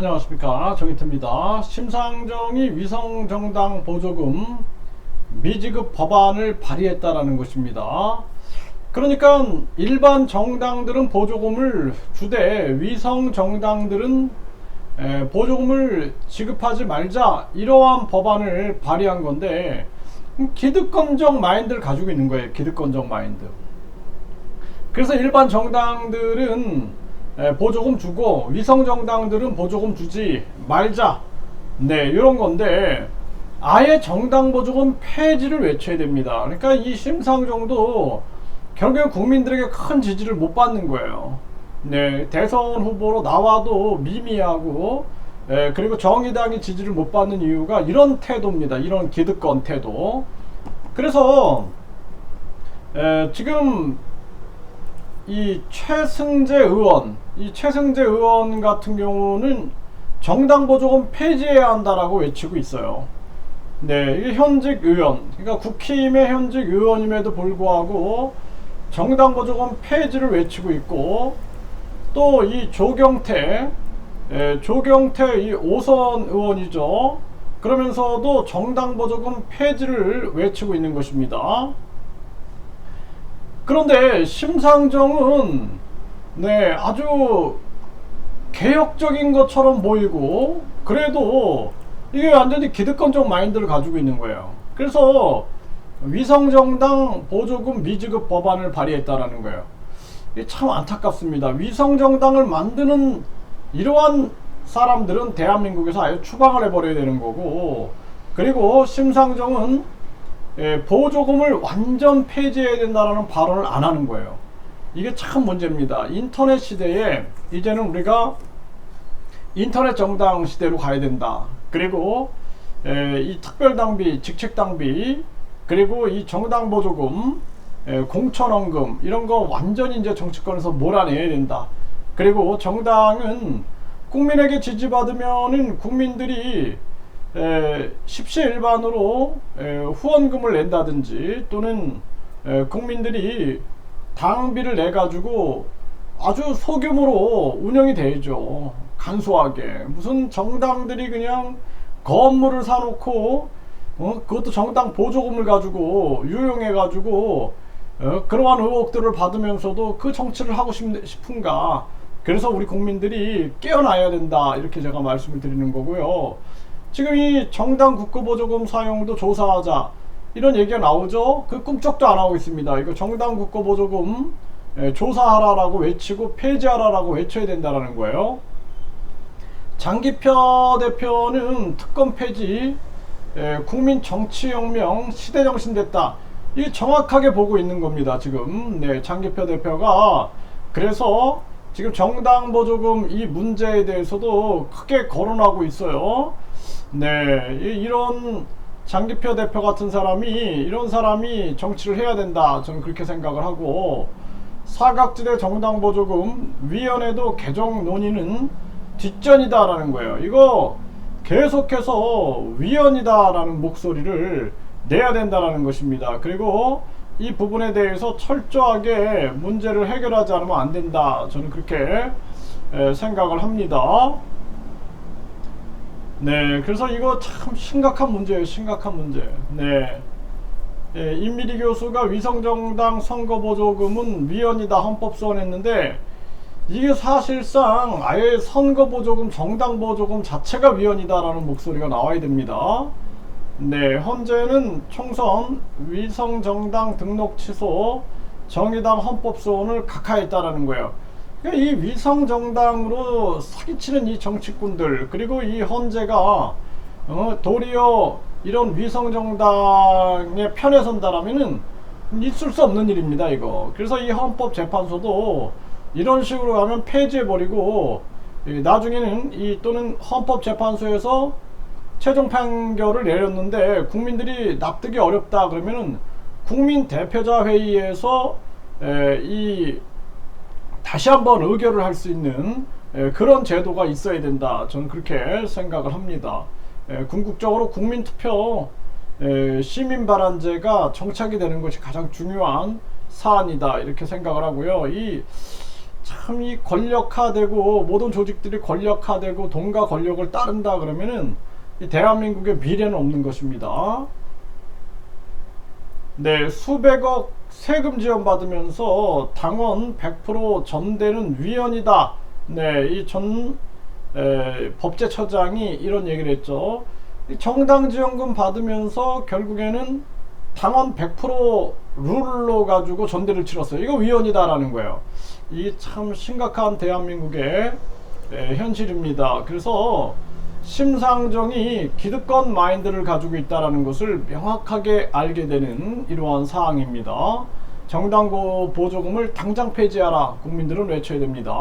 안녕하십니까 정희태입니다. 심상정이 위성정당 보조금 미지급 법안을 발의했다라는 것입니다. 그러니까 일반 정당들은 보조금을 주되 위성 정당들은 에, 보조금을 지급하지 말자 이러한 법안을 발의한 건데 음, 기득권적 마인드를 가지고 있는 거예요. 기득권적 마인드. 그래서 일반 정당들은 에, 보조금 주고 위성 정당들은 보조금 주지 말자. 네, 이런 건데 아예 정당 보조금 폐지를 외쳐야 됩니다. 그러니까 이 심상정도 결국에 국민들에게 큰 지지를 못 받는 거예요. 네, 대선 후보로 나와도 미미하고 에, 그리고 정의당이 지지를 못 받는 이유가 이런 태도입니다. 이런 기득권 태도. 그래서 에, 지금 이 최승재 의원, 이 최승재 의원 같은 경우는 정당 보조금 폐지해야 한다라고 외치고 있어요. 네, 이 현직 의원, 그러니까 국힘의 현직 의원임에도 불구하고 정당 보조금 폐지를 외치고 있고 또 이 조경태, 예, 조경태 이 오선 의원이죠. 그러면서도 정당 보조금 폐지를 외치고 있는 것입니다. 그런데 심상정은 네 아주 개혁적인 것처럼 보이고 그래도 이게 완전히 기득권적 마인드를 가지고 있는 거예요. 그래서 위성정당 보조금 미지급 법안을 발의했다라는 거예요. 참 안타깝습니다. 위성정당을 만드는 이러한 사람들은 대한민국에서 아예 추방을 해버려야 되는 거고 그리고 심상정은 예, 보조금을 완전 폐지해야 된다는 발언을 안 하는 거예요. 이게 참 문제입니다. 인터넷 시대에 이제는 우리가 인터넷 정당 시대로 가야 된다. 그리고 에, 이 특별당비, 직책당비, 그리고 이 정당 보조금, 에, 공천원금 이런 거 완전히 이제 정치권에서 몰아내야 된다. 그리고 정당은 국민에게 지지받으면은 국민들이 에, 십시 일반으로 에, 후원금을 낸다든지 또는 에, 국민들이 당비를 내 가지고 아주 소규모로 운영이 되죠. 간소하게 무슨 정당들이 그냥 건물을 사놓고 어? 그것도 정당 보조금을 가지고 유용해 가지고 어? 그러한 의혹들을 받으면서도 그 정치를 하고 싶, 싶은가 그래서 우리 국민들이 깨어나야 된다 이렇게 제가 말씀을 드리는 거고요. 지금 이 정당 국고보조금 사용도 조사하자 이런 얘기가 나오죠. 그 꿈쩍도 안 하고 있습니다. 이거 정당 국고보조금 예, 조사하라라고 외치고 폐지하라라고 외쳐야 된다라는 거예요. 장기표 대표는 특검 폐지, 예, 국민 정치혁명 시대정신 됐다. 이 정확하게 보고 있는 겁니다. 지금 네, 장기표 대표가 그래서 지금 정당 보 조금 이 문제에 대해서도 크게 거론하고 있어요. 네, 이- 이런 장기표 대표 같은 사람이 이런 사람이 정치를 해야 된다. 저는 그렇게 생각을 하고 사각지대 정당 보 조금 위원회도 개정 논의는 뒷전이다라는 거예요. 이거 계속해서 위헌이다라는 목소리를 내야 된다라는 것입니다. 그리고 이 부분에 대해서 철저하게 문제를 해결하지 않으면 안 된다. 저는 그렇게 에, 생각을 합니다. 네, 그래서 이거 참 심각한 문제예요. 심각한 문제. 네. 예, 임미리 교수가 위성정당 선거보조금은 위헌이다 헌법소원했는데 이게 사실상 아예 선거보조금, 정당보조금 자체가 위헌이다라는 목소리가 나와야 됩니다. 네, 현재는 총선 위성정당 등록 취소, 정의당 헌법소원을 각하했다라는 거예요. 그러니까 이 위성정당으로 사기치는 이 정치꾼들 그리고 이 헌재가 어, 도리어 이런 위성정당의 편에 선다라면은 있을 수 없는 일입니다 이거 그래서 이 헌법재판소도 이런 식으로 하면 폐지해버리고 이 나중에는 이 또는 헌법재판소에서 최종 판결을 내렸는데 국민들이 납득이 어렵다 그러면은 국민 대표자 회의에서 에, 이 다시 한번 의결을 할 수 있는 에, 그런 제도가 있어야 된다. 저는 그렇게 생각을 합니다. 에, 궁극적으로 국민 투표 에, 시민발안제가 정착이 되는 것이 가장 중요한 사안이다. 이렇게 생각을 하고요. 이 참 이 권력화되고 모든 조직들이 권력화되고 돈과 권력을 따른다 그러면은 이 대한민국의 미래는 없는 것입니다. 네, 수백억 세금 지원 받으면서 당원 100% 전대는 위헌이다. 네, 이전 법제처장이 이런 얘기를 했죠. 이 정당 지원금 받으면서 결국에는 당원 100% 룰로 가지고 전대를 치렀어요. 이거 위헌이다라는 거예요. 이 참 심각한 대한민국의 에, 현실입니다. 그래서 심상정이 기득권 마인드를 가지고 있다는 것을 명확하게 알게 되는 이러한 사항입니다. 정당 보조금을 당장 폐지하라 국민들은 외쳐야 됩니다.